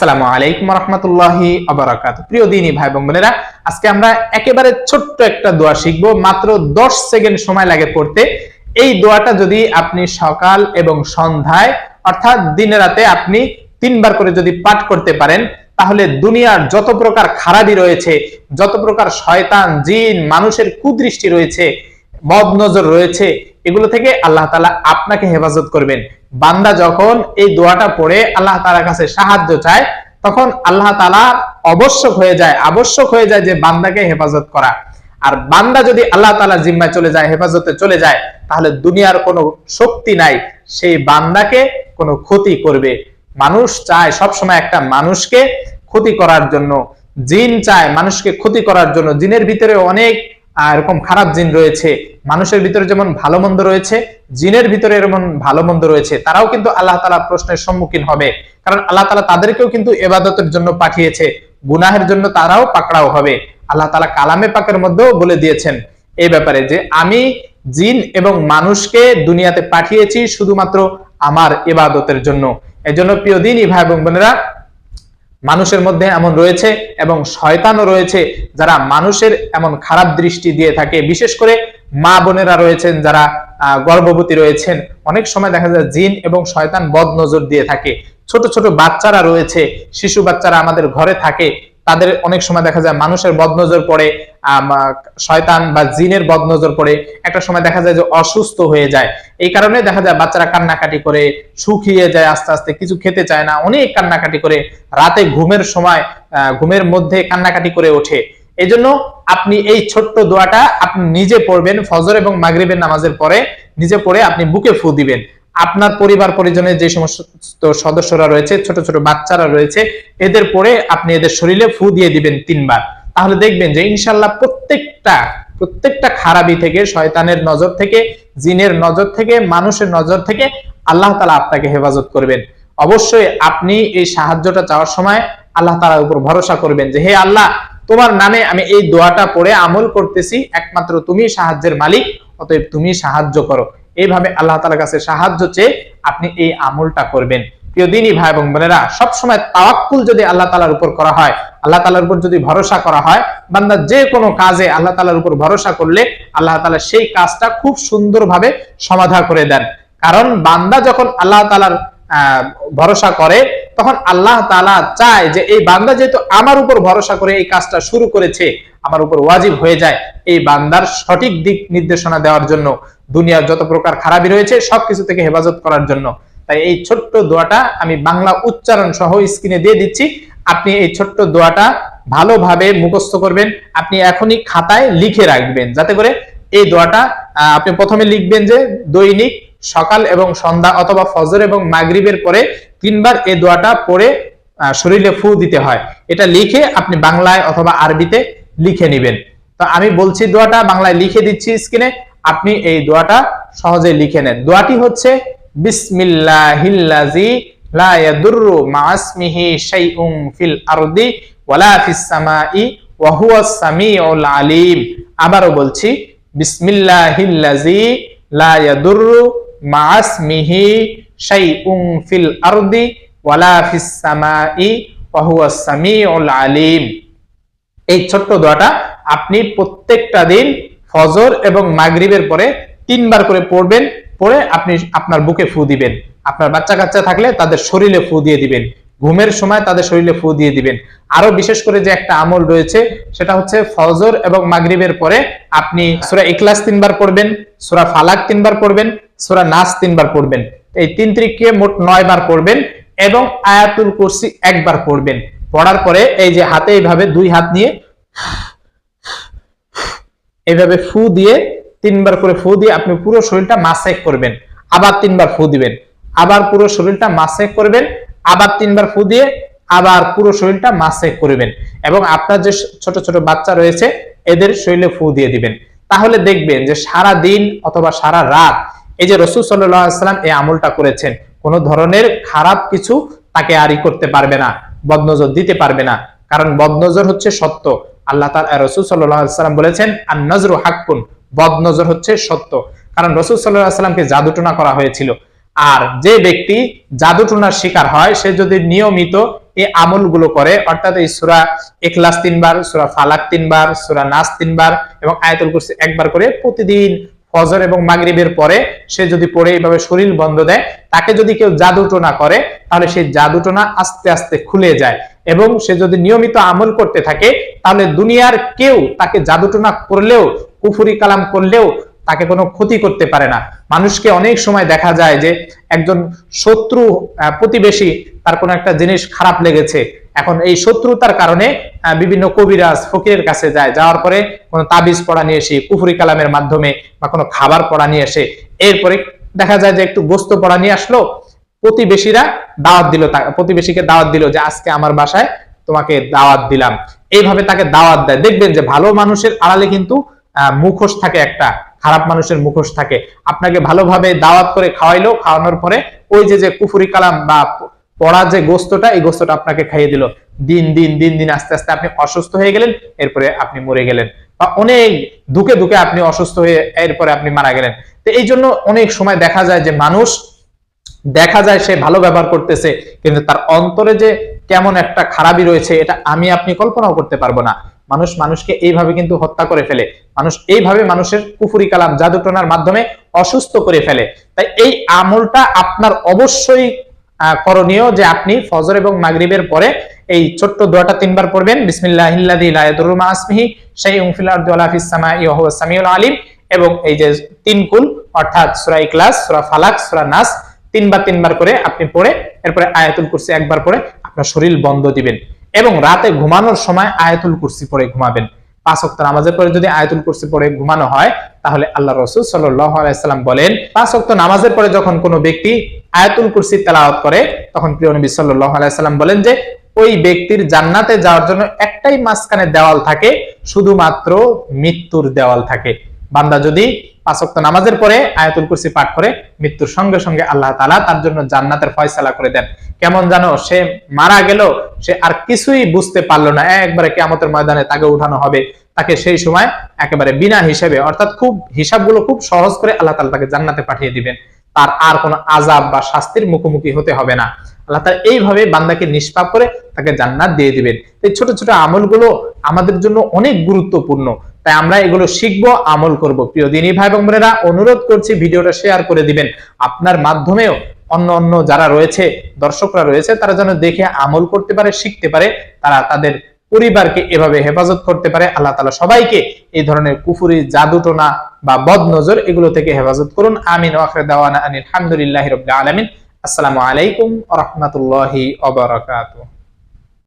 আসসালামু আলাইকুম রহমতুল্লাহি আবরাকাত। প্রিয় দিনী ভাই বোন বোনেরা, আজকে আমরা একেবারে ছোট্ট একটা দোয়া শিখব, মাত্র দশ সেকেন্ড সময় লাগে পড়তে। এই দোয়াটা যদি আপনি সকাল এবং সন্ধ্যায়, অর্থাৎ দিনে রাতে আপনি তিনবার করে যদি পাঠ করতে পারেন, তাহলে দুনিয়ার যত প্রকার খারাপি রয়েছে, যত প্রকার শয়তান, জিন, মানুষের কুদৃষ্টি রয়েছে বদ নজর রয়েছে, এগুলো থেকে আল্লাহ তালা আপনাকে হেফাজত করবেন। বান্দা যখন এই দোয়াটা পড়ে আল্লাহ তালার কাছে সাহায্য চায়, তখন আল্লাহ তালা অবশ্যক হয়ে যায়, আবশ্যক হয়ে যায় যে বান্দাকে হেফাজত করা। আর বান্দা যদি আল্লাহ তালা জিম্মায় চলে যায়, হেফাজতে চলে যায়, তাহলে দুনিয়ার কোনো শক্তি নাই, সেই বান্দাকে কোনো ক্ষতি করবে। মানুষ চায় সবসময় একটা মানুষকে ক্ষতি করার জন্য, জিন চায় মানুষকে ক্ষতি করার জন্য। জিনের ভিতরে অনেক এরকম খারাপ জিন রয়েছে, মানুষের ভিতরে যেমন ভালো মন্দ রয়েছে, জিনের ভিতরে এরকম ভালো মন্দ রয়েছে, তারাও কিন্তু আল্লাহ তালা প্রশ্নের সম্মুখীন হবে। কারণ আল্লাহ তালা তাদেরকেও কিন্তু এবাদতের জন্য পাঠিয়েছে, গুনাহের জন্য তারাও পাকড়াও হবে। আল্লাহ তালা কালামে পাকের মধ্যেও বলে দিয়েছেন এই ব্যাপারে যে, আমি জিন এবং মানুষকে দুনিয়াতে পাঠিয়েছি শুধুমাত্র আমার এবাদতের জন্য। এজন্য প্রিয় দিন, ভাই এবং বোনেরা মানুষের মধ্যে এমন রয়েছে এবং শয়তানও রয়েছে যারা মানুষের এমন খারাপ দৃষ্টি দিয়ে থাকে। বিশেষ করে মা বোনেরা রয়েছেন যারা গর্ভবতী রয়েছেন। অনেক সময় দেখা যায় জিন এবং শয়তান বদ নজর দিয়ে থাকে। ছোট ছোট বাচ্চারা রয়েছে, শিশু বাচ্চারা আমাদের ঘরে থাকে। তাদের অনেক সময় দেখা যায় মানুষের বদনজর পড়ে শয়তান বা জিনের বদনজর পড়ে, একটা সময় দেখা যায় যে অসুস্থ হয়ে যায়। এই কারণে দেখা যায় বাচ্চারা কান্নাকাটি করে, শুকিয়ে যায় আস্তে আস্তে, কিছু খেতে চায় না, অনেক কান্নাকাটি করে, রাতে ঘুমের সময় ঘুমের মধ্যে কান্নাকাটি করে ওঠে। এজন্য আপনি এই ছোট্ট দোয়াটা আপনি নিজে পড়বেন, ফজর এবং মাগরিবের নামাজের পরে নিজে পড়ে আপনি বুকে ফু দিবেন। আপনার পরিবার পরিজনের যে সমস্ত সদস্যরা রয়েছে, ছোট ছোট বাচ্চারা রয়েছে, এদের পরে আপনি এদের শরীরে ফু দিয়ে দিবেন তিনবার। তাহলে দেখবেন যে ইনশাল্লাহ প্রত্যেকটা প্রত্যেকটা খারাপি থেকে, শয়তানের নজর থেকে, জিনের নজর থেকে, মানুষের নজর থেকে আল্লাহ তালা আপনাকে হেফাজত করবেন। অবশ্যই আপনি এই সাহায্যটা চাওয়ার সময় আল্লাহ তালার উপর ভরসা করবেন যে, হে আল্লাহ, তোমার নামে আমি এই দোয়াটা পড়ে আমল করতেছি, একমাত্র তুমি সাহায্যের মালিক, অতএব তুমি সাহায্য করো। এইভাবে আল্লাহ তালার কাছে সাহায্য চেয়ে আপনি এই আমলটা করবেন। প্রিয় দিনী ভাই এবং বোনেরা, সবসময় তাওয়াক্কুল যদি আল্লাহ তালার উপর করা হয়, আল্লাহ তালার উপর যদি ভরসা করা হয়, বান্দা যে কোনো কাজে আল্লাহ তালার উপর ভরসা করলে আল্লাহ তালা সেই কাজটা খুব সুন্দরভাবে সমাধা করে দেন। কারণ বান্দা যখন আল্লাহ তালার ভরসা করে, তখন আল্লাহ তালা চায় যে এই বান্দা যেহেতু আমার উপর ভরসা করে এই কাজটা শুরু করেছে, আমার উপর ওয়াজিব হয়ে যায়। এই বান্দার সঠিক দিক নির্দেশনা দেওয়ার জন্য, দুনিয়ার যত প্রকার খারাপি রয়েছে, সবকিছু থেকে হেফাজত করার জন্য। তাই এই ছোট্ট দোয়াটা আমি বাংলা উচ্চারণ সহ স্ক্রিনে দিয়ে দিচ্ছি। আপনি এই ছোট্ট দোয়াটা ভালোভাবে মুখস্থ করবেন, আপনি এখনই খাতায় লিখে রাখবেন। যাতে করে এই দোয়াটা আপনি প্রথমে লিখবেন যে দৈনিক সকাল এবং সন্ধ্যা অথবা ফজর এবং মাগরিবের পরে তিনবার এই দোয়াটা পড়ে শরীরে ফু দিতে হয়। এটা লিখে আপনি বাংলায় অথবা আরবিতে লিখে নেবেন। তো আমি বলছি দোয়াটা, বাংলায় লিখে দিচ্ছি স্ক্রিনে। আপনি এই দোয়াটা সহজে লিখে নেন। দোয়াটি হচ্ছে বিসমিল্লাহিল্লাজি লা ইয়াদুররু মা'আসমিহি শাইউন ফিল আরদি ওয়ালা ফিস সামাই ওয়া হুয়াস সামিউল আলিম। আবারও বলছি বিসমিল্লাহিল্লাজি লা ইয়াদুররু মা'আসমিহি শাইউন ফিল আরদি ওয়ালা ফিস সামাই ওয়া হুয়াস সামিউল আলিম। এই ছোট্ট দোয়াটা আপনি প্রত্যেকটা দিন ফজর এবং মাগরিবের পরে তিনবার করে পড়বেন, পড়ে আপনি আপনার বুকে ফু দিবেন। আপনার বাচ্চা কাচ্চা থাকলে তাদের শরীরে ফু দিয়ে দিবেন। ঘুমের সময় তাদের শরীরে ফু দিয়ে দিবেন। আরও বিশেষ করে যে একটা আমল রয়েছে, সেটা হচ্ছে ফজর এবং মাগরিবের পরে আপনি সূরা ইখলাস তিনবার পড়বেন, সূরা ফালাক তিনবার পড়বেন সূরা নাস তিনবার পড়বেন। এই তিন ত্রিকে মোট নয় বার পড়বেন এবং আয়াতুল কুরসি একবার পড়বেন। পড়ার পরে এই যে হাতে এইভাবে দুই হাত নিয়ে এইভাবে ফু দিয়ে তিনবার করে ফু দিয়ে আপনি পুরো শরীরটা মাসেক করবেন। আবার তিনবার ফু দিবেন। আবার পুরো শরীরটা মাসেক করবেন। আবার তিনবার ফু দিয়ে আবার পুরো শরীরটা মাসেক করবেন এবং আপনার যে ছোট ছোট বাচ্চা রয়েছে, এদের শরীরে ফু দিয়ে দিবেন। তাহলে দেখবেন যে সারা দিন অথবা সারা রাত এই যে রসুল সাল্লাম এই আমলটা করেছেন, কোন ধরনের খারাপ কিছু তাকে আরি করতে পারবে না, বদনজর দিতে পারবে না। কারণ বদনজর হচ্ছে সত্য। আল্লাহ তাআলা রসুল সাল্লাম বলেছেন আর নজরু হাক্কুন, বদনজর হচ্ছে সত্য। কারণ রসুল সাল্লাহ সাল্লামকে জাদুটনা করা হয়েছিল। আর যে ব্যক্তি জাদুটনার শিকার হয়, সে যদি নিয়মিত এই আমলগুলো করে, অর্থাৎ এই সুরা এখলাস তিনবার, সুরা ফালাক তিনবার, সুরা নাস তিনবার এবং আয়াতুল কুরসি একবার করে প্রতিদিন ফজর এবং মাগরিবের পরে সে যদি পড়ে এইভাবে শরীর বন্ধ দেয়, তাকে যদি কেউ জাদুটোনা করে, তাহলে সেই জাদুটোনা আস্তে আস্তে খুলে যায়। এবং সে যদি নিয়মিত আমল করতে থাকে, তাহলে দুনিয়ার কেউ তাকে জাদুটোনা করলেও, কুফুরি কালাম করলেও তাকে কোনো ক্ষতি করতে পারে না। মানুষকে অনেক সময় দেখা যায় যে একজন শত্রু প্রতিবেশী, তার কোনো একটা জিনিস খারাপ লেগেছে এখন এই শত্রুতার কারণে বিভিন্ন কবিরাজ ফকিরের কাছে যায়, যাওয়ার পরে কোনো তাবিজ পড়া নিয়ে এসে, কুফুরি কালামের মাধ্যমে বা কোনো খাবার পড়া নিয়ে এসে, এরপরে দেখা যায় যে একটু গোস্ত পড়া নিয়ে আসলো, প্রতিবেশীরা দাওয়াত দিল প্রতিবেশীকে দাওয়াত দিল যে, আজকে আমার বাসায় তোমাকে দাওয়াত দিলাম। এইভাবে তাকে দাওয়াত দেয়। দেখবেন যে, ভালো মানুষের আড়ালে কিন্তু মুখোশ থাকে একটা, খারাপ মানুষের মুখোশ থাকে। আপনাকে ভালোভাবে দাওয়াত করে খাওয়াইলো, খাওয়ানোর পরে ওই যে যে কুফুরি কালাম বা পড়া যে গোস্তটা, এই গোস্তটা আপনাকে খাইয়ে দিল। দিন দিন দিন দিন আস্তে আস্তে আপনি অসুস্থ হয়ে গেলেন, এরপরে আপনি মরে গেলেন। বা অনেক দুকে দুকে আপনি অসুস্থ হয়ে এরপরে আপনি মারা গেলেন। তো এই জন্য অনেক সময় দেখা যায় যে মানুষ, দেখা যায় সে ভালো ব্যবহার করতেছে, কিন্তু তার অন্তরে যে কেমন একটা খারাপই রয়েছে, এটা আমি, আপনি কল্পনাও করতে পারব না। মানুষ মানুষকে এইভাবে কিন্তু হত্যা করে ফেলে। মানুষ এইভাবে মানুষের কুফুরি কালাম, জাদুটনার মাধ্যমে অসুস্থ করে ফেলে। তাই এই আমলটা আপনার অবশ্যই করণীয় যে আপনি ফজর এবং মাগরিবের পরে এই ছোট্ট দোয়াটা তিনবার পড়বেন। বিসমিল্লাহিল্লাযী লা ইয়াদুররু মা ইসমিহি শাইউন ফিল আরদি ওয়ালা ফিস সামাই ওয়া হুয়াস সামিউল আলিম এবং এই যে তিন কুল, অর্থাৎ সূরা ইখলাস, সূরা ফালাক, সূরা নাস তিনবার তিনবার করে আপনি পড়ে, এরপরে আয়াতুল কুরসি একবার পড়ে আপনার শরীর বন্ধ দিবেন এবং রাতে ঘুমানোর সময় আয়াতুল কুরসি পড়ে ঘুমাবেন। পাঁচ ওয়াক্ত নামাজের পরে যদি আয়তুল কুরসি পরে ঘুমানো হয়, তাহলে আল্লাহ রসুল সাল্লাম বলেন, পাঁচ অক্ত নামাজের পরে যখন কোনো ব্যক্তি আয়তুল কুরসি তেলাওয়াত করে, তখন প্রিয় নবী সাল্লাহ আলাইসাল্লাম বলেন যে, ওই ব্যক্তির জান্নাতে যাওয়ার জন্য একটাই মাঝখানে দেওয়াল থাকে, শুধুমাত্র মৃত্যুর দেওয়াল থাকে। বান্দা যদি পাঁচ ওয়াক্ত নামাজের পরে আয়াতুল কুরসি পাঠ করে মৃত্যুর সঙ্গে সঙ্গে আল্লাহ তাআলা তার জন্য জান্নাতের ফয়সালা করে দেন। কেমন জানো, সে মারা গেল, সে আর কিছুই বুঝতে পারল না। একবারে কিয়ামতের ময়দানে তাকে উঠানো হবে। তাকে সেই সময় একেবারে বিনা হিসেবে, অর্থাৎ খুব হিসাবগুলো খুব সহজ করে আল্লাহ তালা তাকে জান্নাতে পাঠিয়ে দিবেন। তার আর কোনো আজাব বা শাস্তির মুখোমুখি হতে হবে না। আল্লাহ তাআলা এইভাবে বান্দাকে নিষ্পাপ করে তাকে জান্নাত দিয়ে দিবেন। এই ছোট ছোট আমলগুলো আমাদের জন্য অনেক গুরুত্বপূর্ণ। তাই আমরা এগুলো শিখব, আমল করব। প্রিয় দিনী ভাই এবং বোনেরা, অনুরোধ করছি ভিডিওটা শেয়ার করে দিবেন। আপনার মাধ্যমেও অন্য অন্য যারা রয়েছে, দর্শকরা রয়েছে, তারা যেন দেখে আমল করতে পারে, শিখতে পারে, তারা তাদের পরিবারকে এভাবে হেফাজত করতে পারে। আল্লাহ তাআলা সবাইকে এই ধরনের কুফুরি, জাদুটোনা বা বদ নজর এগুলো থেকে হেফাজত করুন। আমিন ওয়াখরে দাওয়ানা আনিল হামদুলিল্লাহি রাব্বিল আলামিন। আসসালামু আলাইকুম রাহমাতুল্লাহি ওয়া বারাকাতুহু।